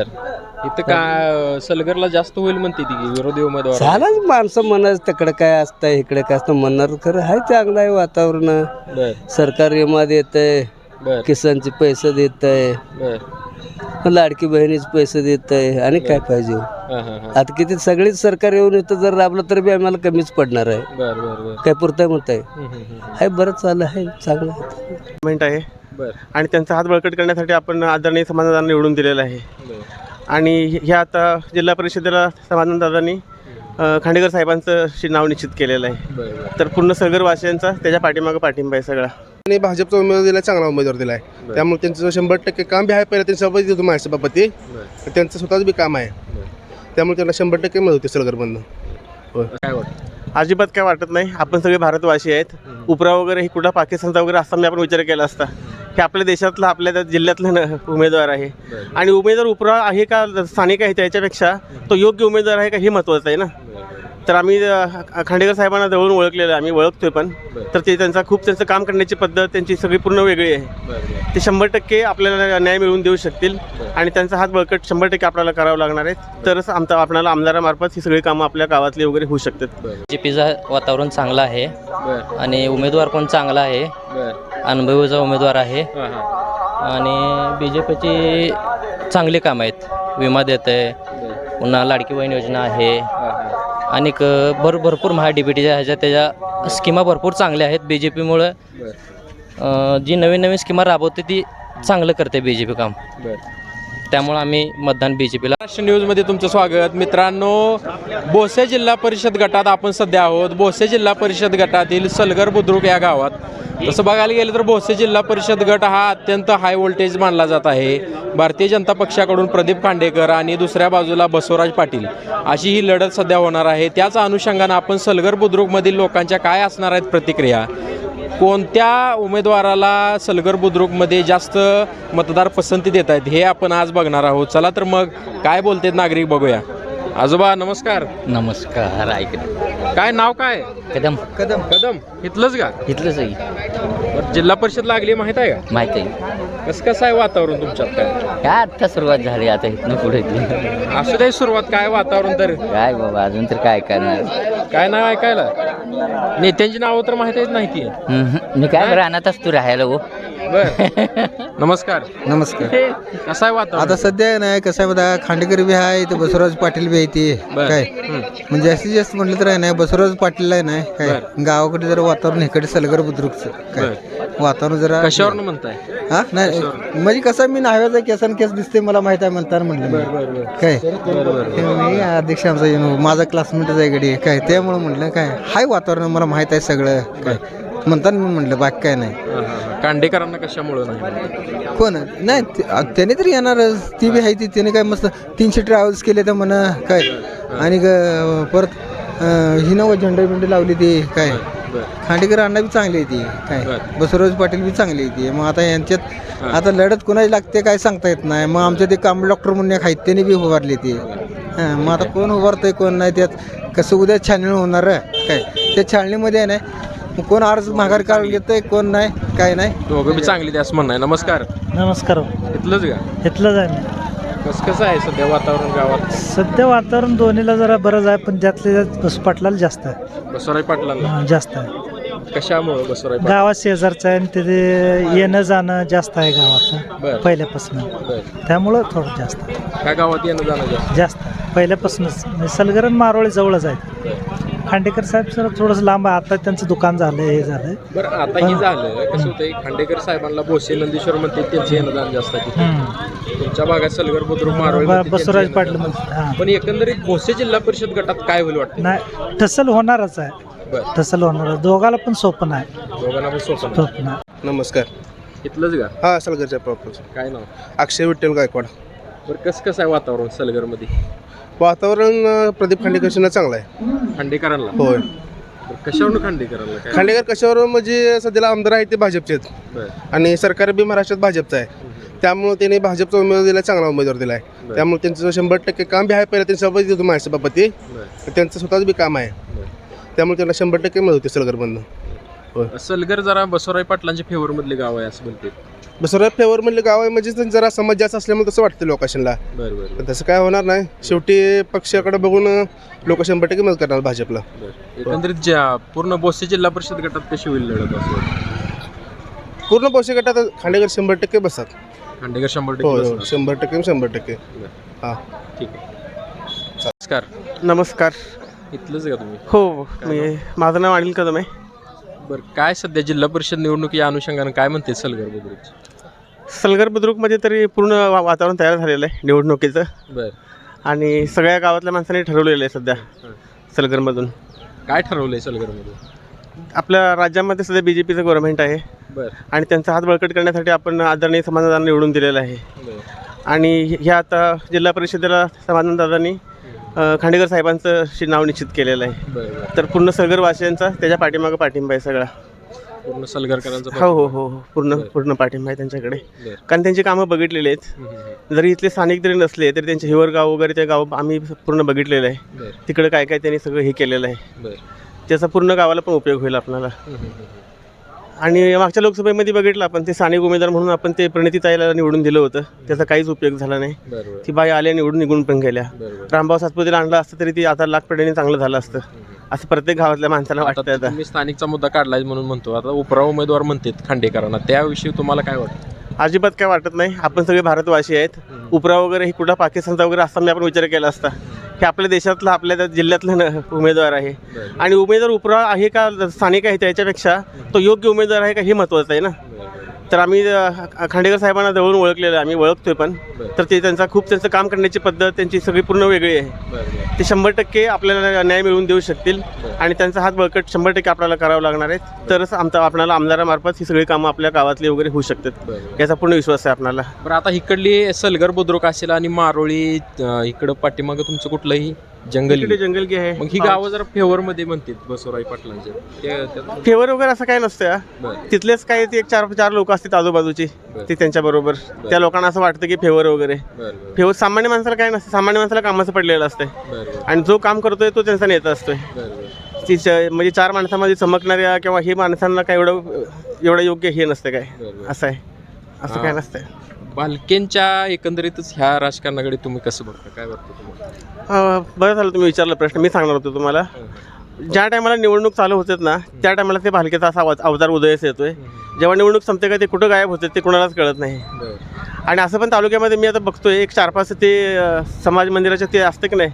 इथं काय सलगरला जास्त होईल म्हणते ती की विरोधी उमेदवार. झालंच माणसं म्हणत तिकडं काय असतं इकडे काय असतं म्हणणार खरं आहे चांगलं आहे वातावरण. बर. सरकार विमा देत आहे बर. किसानचे पैसे देत आहे बर. लाडकी बहिणीचे पैसे देत आहे आणि काय पाहिजे हो? हा हा हा. आता किती सगळीच सरकार येऊन इथं जर राबलं तर बी आम्हाला कमीच पडणार आहे. बर बर बर. काय पुरताय म्हणताय हम्म, हम्म, हम्म. आहे बरं चाललं आहे चांगलं आहे. गव्हर्नमेंट आहे. बर आणि त्यांचा हात बळकट करण्यासाठी आपण आदरणीय समाधान निवडून दिलेलं आहे. आणि ह्या आता जिल्हा परिषदेला समाधानदादांनी अ, खांडेकर साहेबांचं नाव निश्चित केलेलं आहे. तर पूर्ण सगरवासियांचा त्याच्या पाठीमागं पाठिंबा आहे सगळा. आणि भाजपचा उमेदवार दिला चांगला उमेदवार दिलाय. त्यामुळे त्यांचं शंभर टक्के काम बी आहे पहिलं देतो माझ्या सभापती. त्यांचं स्वतःच बी काम आहे. त्यामुळे त्यांना शंभर टक्के मदत होते सलगरमधनं काय वाटतं? अजिबात काय वाटत नाही. आपण सगळे भारतवासी आहेत. उपरा वगैरे हे कुठला पाकिस्तानचा वगैरे असताना आपण विचार केला असता. हे आपल्या देशातला आपल्या त्या जिल्ह्यातला न- उमेदवार आहे. आणि उमेदवार उपरा आहे का स्थानिक आहे त्याच्यापेक्षा तो योग्य उमेदवार आहे का हे महत्त्वाचं आहे ना. तर आम्ही अ, खांडेकर साहेबांना जवळून ओळखलेलं आहे. आम्ही ओळखतोय पण. तर ते त्यांचा खूप त्यांचं काम करण्याची पद्धत त्यांची सगळी पूर्ण वेगळी आहे. बर ते शंभर टक्के आपल्याला न्याय मिळवून देऊ शकतील. आणि त्यांचा हात बळकट शंभर टक्के आपल्याला करावं लागणार आहे. तरच आमचा आपल्याला आमदारामार्फत ही सगळी कामं आपल्या गावातली वगैरे होऊ शकतात. बी जे पीचं वातावरण चांगलं आहे. बर. आणि उमेदवार पण चांगला आहे. बर. अनुभवीचा उमेदवार आहे. हा हा. आणि बी जे पीची चांगली कामं आहेत. विमा देत आहे पुन्हा लाडकी बहीण योजना आहे. आणि भर भरपूर महा डी बी टीच्या ह्याच्या त्याच्या स्कीमा भरपूर चांगल्या आहेत बी जे पीमुळं जी नवीन नवीन स्कीमा राबवते ती चांगलं करते बी जे पी काम. बर. त्यामुळं आम्ही मतदान बी जे पीला महाराष्ट्र न्यूजमध्ये तुमचं स्वागत. मित्रांनो बोसे जिल्हा परिषद गटात आपण सध्या आहोत. बोसे जिल्हा परिषद गटातील सलगर बुद्रुक या गावात. तसं बघायला गेलं तर बोसे जिल्हा परिषद गट हा अत्यंत हाय व्होल्टेज मानला जात आहे. भारतीय जनता पक्षाकडून प्रदीप खांडेकर आणि दुसऱ्या बाजूला बसवराज पाटील अशी ही लढत सध्या होणार आहे. त्याच अनुषंगानं आपण सलगर बुद्रुकमधील लोकांच्या काय असणार आहेत प्रतिक्रिया? कोणत्या उमेदवाराला सलगर बुद्रुकमध्ये जास्त मतदार पसंती देत आहेत हे आपण आज बघणार आहोत. चला तर मग काय बोलतेत नागरिक बघूया. आजोबा नमस्कार. नमस्कार ऐक काय नाव काय? कदम. कदम. कदम. इथलंच का? इथलंच आहे. बरं, जिल्हा परिषद लागली माहीत आहे का? माहिती आहे. कसं कसं आहे वातावरण तुमच्यात काय? काय आत्ता सुरुवात झाली आता इथनं पुढे असू दे सुरुवात काय वातावरण तर. काय बाबा अजून तर काय करणार? काय नाव ऐकायला? नेत्यांची नावं तर माहीत आहेत नाही ती. मी काय राहणार असतो राहायला हो. बर. नमस्कार. नमस्कार. कसं आहे वातावरण? आता सध्या नाही कसं आहे बघा खांडेकर बी आहे इथं बसवराज पाटील बी आहे ते. बर. काय. म्हणजे जास्तीत जास्त म्हटलं तर आहे नाही बसवराज पाटील आहे नाही काय? गावाकडे जरा वातावरण इकडे सलगर बुद्रुकचं काय? वातावरण जरा कशावर म्हणताय? हा? नाही म्हणजे कसं मी नाव्याचा केसन केस दिसते मला माहीत आहे म्हणताना म्हटलं मी. काय? हे मी अध्यक्ष आमचा येऊन माझा क्लासमेटच आहे इकडे काय? त्यामुळे म्हटलं काय? हाय वातावरण मला माहीत आहे सगळं काय? म्हणताना मी म्हटलं बाकी काय नाही. कांडेकरांना कशामुळं नाही? कोण? नाही ते- त्याने तरी येणारच ती बी आहे ती. त्याने काय मस्त तीनशे ट्रॅव्हल्स केले तर म्हणा काय. आणि ग- परत अं, ही नव झेंडा बिंडे लावली ती काय. बर खांडेकर अण्णा बी चांगली आहे ती काय. बरं. बसवराज पाटील बी चांगली आहे ती. मग आता यांच्यात आता लढत कोणाची लागते काय सांगता येत नाही. मग आमच्या ते काम डॉक्टर म्हणून एक आहेत त्यांनी बी उभारली ती. हां मग आता कोण उभारतंय कोण नाही त्यात कसं उद्या छाननी होणार आहे काय. त्या छाननीमध्ये आहे नाही मग कोण अर्ज माघार काढून घेतंय कोण नाही काय नाही. दोघं बी चांगली ते असं म्हणणं आहे. नमस्कार. नमस्कार इथलंच का? इथलंच आहे. कसं कसं आहे सध्या वातावरण गावात? सध्या वातावरण दोन्हीला जरा बरंच आहे पण त्यातले त्यात बसपाटलाला जास्त आहे. बसवराज पाटलांना? हा, जास्त आहे. कशामुळं बसवराज पाटील? गावात शेजारचं आहे आणि तिथे येणं जाणं जास्त आहे गावात. बरं. पहिल्यापासून. बर. त्यामुळं थोडं जास्त आहे. काय गावात येणं जाणं जास्त जास्त आहे. पहिल्यापासूनच. म्हणजे सलगरन मारोळे जवळच आहे खांडेकर साहेब सर थोडंसं लांब आहे. आता त्यांचं दुकान झालं हे झालं. बरं आता हे झालं. कसं होतंय खांडेकर साहेबांना भोसे नंदीश्वर म्हणते त्यांचे येणं जाणं जास्त आहे. तुमच्या भागात सलगर बुद्रुक मारोळी म्हणते त्यांचं बसवराज पाटील जाणं. म्हणते हां. पण एकंदरीत भोसे जिल्हा परिषद गटात काय होईल वाटतं? नाही ठसल होणारच आहे. बरं. ठसल होणार आहे. दोघाला पण सोपं नाही. दोघांना पण सोपं नाही. सोपं नाही. नमस्कार. इथलंच का? हा सलगरच्या प्रॉपर. काय नाव? अक्षय विठ्ठल गायकवाड. बरं कसं कसं आहे वातावरण सलगरमध्ये? वातावरण प्रदीप खांडेकरशींना चांगलं आहे. खांडेकरांना होय. बरं, कशावरून खांडेकरांना काय? खांडेकर कशावर म्हणजे सध्याला आमदार आहेत ते भाजपचे आहेत. बरं. आणि सरकार बी महाराष्ट्रात भाजपचं आहे. त्यामुळे त्यांनी भाजपचा उमेदवार दिला चांगला उमेदवार दिला आहे त्यामुळे त्यांचं शंभर टक्के काम बी आहे पहिलं त्यांनी सभापती देतो माझ्या सभापती बरं. त्यांचं स्वतःच बी काम आहे. त्यामुळे त्यांना शंभर टक्के मदत होते सलगरमधनं. होय. सलगर जरा बसवराय पाटलांच्या फेवर मधले गाव आहे असं म्हणते दुसरं फेवर म्हणलं गाव आहे म्हणजे जरा समाज जास्त असल्यामुळे तसं वाटतं लोकेशनला बरं बरं पण तसं काय होणार नाही. शेवटी पक्षाकडे बघून लोक शंभर टक्के मदत करणार भाजपला. बरं. एकंदरीत ज्या पूर्ण बोसे जिल्हा परिषद गटात कशी होईल लढत असं? पूर्ण पैसे गटात खांडेकर शंभर टक्के बसतात. खांडेकर शंभर हो टक्के हो बसणार. शंभर टक्के शंभर टक्के. हां. ठीक आहे. नमस्कार. नमस्कार. इथलंच का तुम्ही? हो मी माझं नाव अनिल कदम आहे. बरं काय सध्या जिल्हा परिषद निवडणूक या अनुषंगानं काय म्हणते सलगर बुद्रुक? सलगर बुद्रुकमध्ये तरी पूर्ण वा- वातावरण तयार झालेलं आहे निवडणुकीचं. बरं. आणि सगळ्या गावातल्या माणसांनी ठरवलेलं आहे सध्या सलगरमधून. काय ठरवलंय सलगरमध्ये आपल्या राज्यामध्ये सध्या बी जे पीचं गव्हर्नमेंट आहे. बरं. आणि त्यांचा हात बळकट करण्यासाठी आपण आदरणीय समाधान निवडून दिलेलं आहे. बरं. आणि ह्या आता जिल्हा परिषदेला समाधानदादांनी अ, खांडेकर साहेबांचं शि- नाव निश्चित केलेलं आहे. तर पूर्ण सलगरवासियांचा त्याच्या पाठीमागं पाठिंबा आहे सगळा. पूर्ण सलगरकरांचं हो हो हो हो. पूर्ण पूर्ण पाठिंबा आहे त्यांच्याकडे. बरं. कारण त्यांची कामं बघितलेली आहेत. हम्म, हम्म, हम्म. जरी इथले स्थानिक जरी नसले तरी त्यांचे हिवर गाव वगैरे ते गाव आम्ही पूर्ण बघितलेलं आहे. बरं. तिकडे काय काय त्यांनी सगळं हे केलेलं आहे. बरं. त्याचा पूर्ण गावाला पण उपयोग होईल आपल्याला. हम्म, हम्म, हम्म. आणि मागच्या लोकसभेमध्ये बघितलं आपण ते स्थानिक उमेदवार म्हणून आपण ते प्रणिती ताईला निवडून दिलं होतं. त्याचा काहीच उपयोग झाला नाही. ती बाई आल्या निवडून निघून पण गेल्या. रामभाऊ सातपुतेला आणलं असतं तरी ती आता लाख चांगलं झालं असतं. असं प्रत्येक गावातल्या माणसाला वाटतं तुम्ही स्थानिकचा मुद्दा काढलाय म्हणून म्हणतो. आता उपरा उमेदवार म्हणतात खांडेकरांना. त्याविषयी तुम्हाला काय वाटतं? अजिबात काय वाटत नाही. आपण सगळे भारतवासी आहेत. उपरा वगैरे हे कुठं पाकिस्तानचा वगैरे असताना आपण विचार केला असता. हे आपल्या देशातला आपल्या त्या जिल्ह्यातला न- उमेदवार आहे. आणि उमेदवार उपरा आहे का स्थानिक आहे त्याच्यापेक्षा तो योग्य उमेदवार आहे का हे महत्त्वाचं आहे ना. तर आम्ही अ, खांडेकर साहेबांना जवळून ओळखलेलं आहे. आम्ही ओळखतोय पण. तर ते त्यांचा खूप त्यांचं काम करण्याची पद्धत त्यांची सगळी पूर्ण वेगळी आहे. ते शंभर टक्के आपल्याला न्याय मिळवून देऊ शकतील आणि त्यांचा हात बळकट शंभर टक्के आपल्याला करावं लागणार आहे. तरच आमचा आपल्याला आमदारामार्फत ही सगळी कामं आपल्या गावातली वगैरे होऊ शकतात. याचा पूर्ण विश्वास आहे आपल्याला बरं आता इकडली सलगर बुद्रुक असेल आणि मारोळी अं, इकडं पाठीमागं तुमचं कुठलंही जंगल. जंगल आहे. मग ही गावं जरा फेवर मध्ये म्हणतात बसवराई पाटलांचे. फेवर वगैरे असं काय नसतं हा. बरं. तिथलेच काही ते एक चार चार लोक असतात आजूबाजूची. बरं. ते त्यांच्याबरोबर त्या लोकांना असं वाटतं की फेवर वगैरे. बरं बरं. फेवर सामान्य माणसाला काय नसतं सामान्य माणसाला कामाचं पडलेलं असतंय. बरं आणि जो काम करतोय तो त्यांचा नेता असतोय. बरं बरं. ती च- म्हणजे चार माणसामध्ये चमकणाऱ्या किंवा हे माणसांना काय एवढं एवढं योग्य हे नसतं काय. बरं. असं आहे. असं काय नसतंय. बालकेंच्या एकंदरीत ह्या राजकारणाकडे तुम्ही कसं बघता? काय वाटतं तुम्हाला? अं, बरं झालं तुम्ही विचारला प्रश्न. मी सांगणार होतो तुम्हाला. ज्या टायमाला निवडणूक चालू होतात ना त्या टायमाला ते भालकेचा असा आवाज अवतार उदयस येतोय. जेव्हा निवडणूक संपते का ते कुठं गायब होते ते कुणालाच कळत नाही. आणि असं पण तालुक्यामध्ये मी आता बघतोय एक चार पाच ते अं, समाज मंदिराचे ते असतं की नाही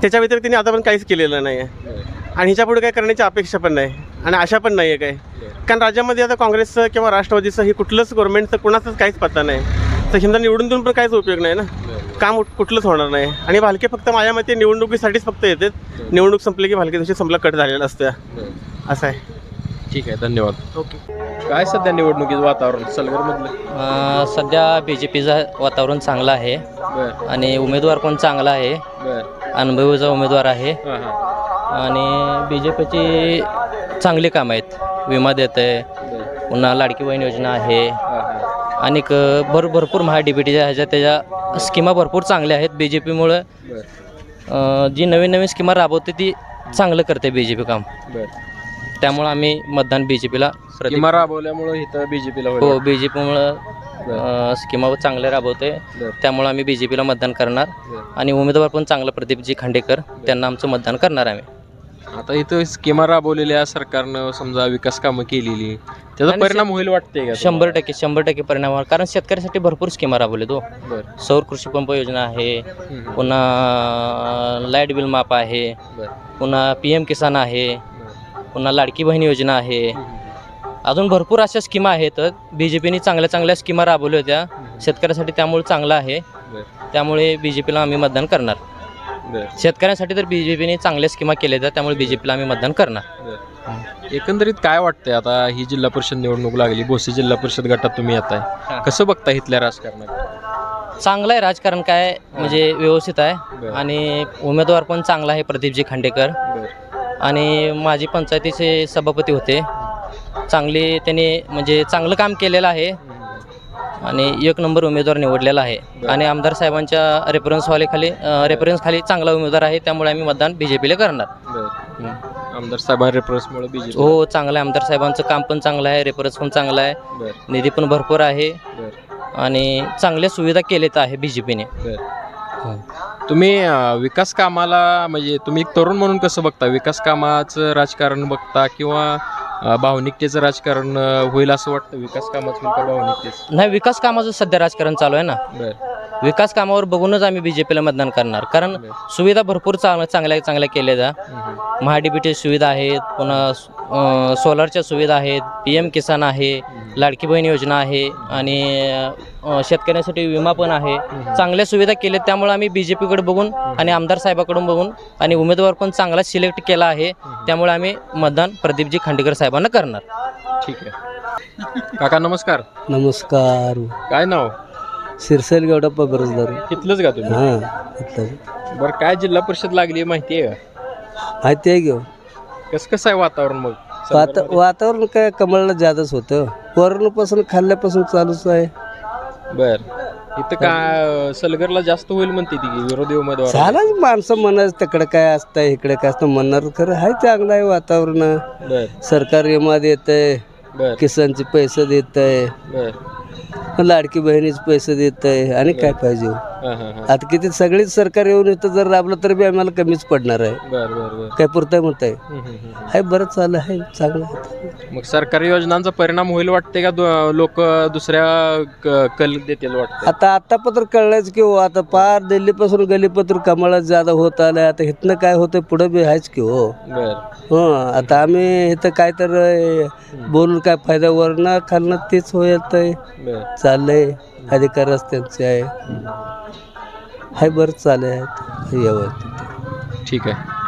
त्याच्या व्यतिरिक्त त्यांनी आता पण काहीच केलेलं नाही आहे आणि ह्याच्यापुढे काय करण्याची अपेक्षा पण नाही. आणि आशा पण नाही आहे काय कारण राज्यामध्ये आता काँग्रेसचं किंवा राष्ट्रवादीचं हे कुठलंच गव्हर्नमेंटचं कुणाचंच काहीच पत्ता नाही. तर समजा निवडून देऊन पण काहीच उपयोग नाही ना. काम कुठलंच होणार नाही. आणि भालके फक्त माझ्या मते निवडणुकीसाठीच फक्त येतात. निवडणूक संपली की भालके दिवशी संपला कट झालेला असतं. असं आहे. ठीक आहे धन्यवाद. ओके. काय सध्या निवडणुकीचं वातावरण सलगर मधलं अ, सध्या बी जे पीचं वातावरण चांगलं आहे. बरं. आणि उमेदवार पण चांगला आहे. बरं. अनुभवीचा उमेदवार आहे. हां हां. आणि बी जे पीची चांगली कामं आहेत. विमा देत आहे पुन्हा लाडकी बहीण योजना आहे. आणि भर भरपूर महा डी बी टीच्या ह्याच्या त्याच्या स्कीमा भरपूर चांगल्या आहेत बी जे पीमुळं जी नवीन नवीन स्कीमा राबवते ती चांगलं करते बी जे पी काम. त्यामुळं आम्ही मतदान बी जे पीला किंवा राबवल्यामुळे इथं बीजेपीला हो बी जे पीमुळं स्कीमा चांगल्या राबवते. त्यामुळं आम्ही बी जे पीला मतदान करणार. आणि उमेदवार पण चांगला प्रदीपजी खांडेकर त्यांना आमचं मतदान करणार आम्ही. आता इथं स्कीमा राबवलेल्या सरकारनं समजा विकास कामं केलेली त्याचा आणि परिणाम होईल वाटते का शंभर टक्के शंभर टक्के परिणाम होणार कारण शेतकऱ्यासाठी भरपूर स्कीमा राबवले तो? बरं सौर कृषी पंप योजना आहे हम्म. पुन्हा लाइट बिल माफ आहे बरं पुन्हा पी एम किसान आहे. पुन्हा लाडकी बहीण योजना आहे. अजून भरपूर अशा स्कीमा आहेत बी जे पीने चांगल्या चांगल्या स्कीमा राबवल्या होत्या शेतकऱ्यासाठी त्यामुळे चांगलं आहे बरं. त्यामुळे बी जे पीला आम्ही मतदान करणार बरं. शेतकऱ्यांसाठी तर बी जे पीने चांगल्या स्कीमा केल्या आहेत त्यामुळे बी जे पीला आम्ही मतदान करणार बरं. एकंदरीत काय वाटतंय आता ही जिल्हा परिषद निवडणूक लागली बोसी जिल्हा परिषद गटात तुम्ही येत आहे. कसं बघता इथल्या राजकारणात? चांगलं आहे राजकारण काय म्हणजे व्यवस्थित आहे. बरं. आणि उमेदवार पण चांगला आहे प्रदीपजी खांडेकर. आणि माजी पंचायतीचे सभापती होते. चांगले त्यांनी म्हणजे चांगलं काम केलेलं आहे. आणि एक नंबर उमेदवार निवडलेला आहे. आणि आमदार साहेबांच्या रेफरन्सवाले खाली रेफरन्स खाली चांगला उमेदवार आहे त्यामुळे आम्ही मतदान बी जे पीला करणार. हं. आमदार साहेब रेफरन्समुळे बीजेपी हो चांगलं आहे. आमदार साहेबांचं काम पण चांगलं आहे. रेफरन्स पण चांगला आहे. बर. निधी पण भरपूर आहे. बर. आणि चांगल्या सुविधा केलेत आहे बी जे पीने तुम्ही अं, विकास कामाला म्हणजे तुम्ही एक तरुण म्हणून कसं बघता? विकास कामाचं राजकारण बघता किंवा अं, भावनिकतेचं राजकारण अं, होईल असं वाटतं? विकास कामाचं भावनिकतेचं? नाही विकास कामाचं सध्या राजकारण चालू आहे ना. बर. विकास कामावर बघूनच आम्ही बी जे पीला मतदान करणार. कारण सुविधा भरपूर चांग चांगल्या चांगल्या केल्या त्या महाडीबीटी सुविधा आहेत पुन्हा सोलारच्या सुविधा आहेत पी एम किसान आहे लाडकी बहीण योजना आहे आणि शेतकऱ्यांसाठी विमा पण आहे. चांगल्या सुविधा केल्या त्यामुळे आम्ही बी जे पीकडे बघून आणि आमदार साहेबाकडून बघून आणि उमेदवार पण चांगला सिलेक्ट केला आहे. त्यामुळे आम्ही मतदान प्रदीपजी खांडेकर साहेबांना करणार. ठीक आहे. काका नमस्कार. नमस्कार. काय नाव? शिरसेल गौडा पबरजदार तिथलंच का तुम्ही? हां इथलं बरं काय जिल्हा परिषद लागली माहिती आहे का? माहिती आहे घेऊ कसं कसं आहे वातावरण मग? वाता वातावरण काय कमळला जादच होतं. कोरोनापासून खाल्ल्यापासून चालूच आहे. बर. इथं काय सलगरला जास्त होईल म्हणते ती की विरोधी उमेदवार. झालंच माणसं म्हणायचं तिकडं काय असतं इकडे काय असतं म्हणणार खरं आहे चांगलं आहे वातावरण. बर. सरकार विमा देत आहे बर. किसानचे पैसे देत आहे बर. लाडकी बहिणीच पैसे देत आहे आणि काय पाहिजे हो? आता किती सगळीच सरकार येऊन इथं जर राबलं तर बी आम्हाला कमीच पडणार आहे. बर बर बर. काय पुरतंय हम्म. आहे बरं चाललं आहे चांगलं आहे. मग सरकारी योजनांचा परिणाम होईल वाटते का लोक दुसऱ्या क- कल देतील वाटतं आता आतापत्र कळलंच की हो आता पार दिल्लीपासून गलीपत्र कमळात ज्यादा होत आलंय. आता इथनं काय होतं पुढं बी आहेच की हो. बर. हो आता आम्ही इथं काय तर अं, बोलून काय फायदा वरनं खालनं तेच तर बर. चाललंय अधिकार रस्त्यांचे आहे. हाय बरं चालू आहे. व्यवस्थित ठीक आहे.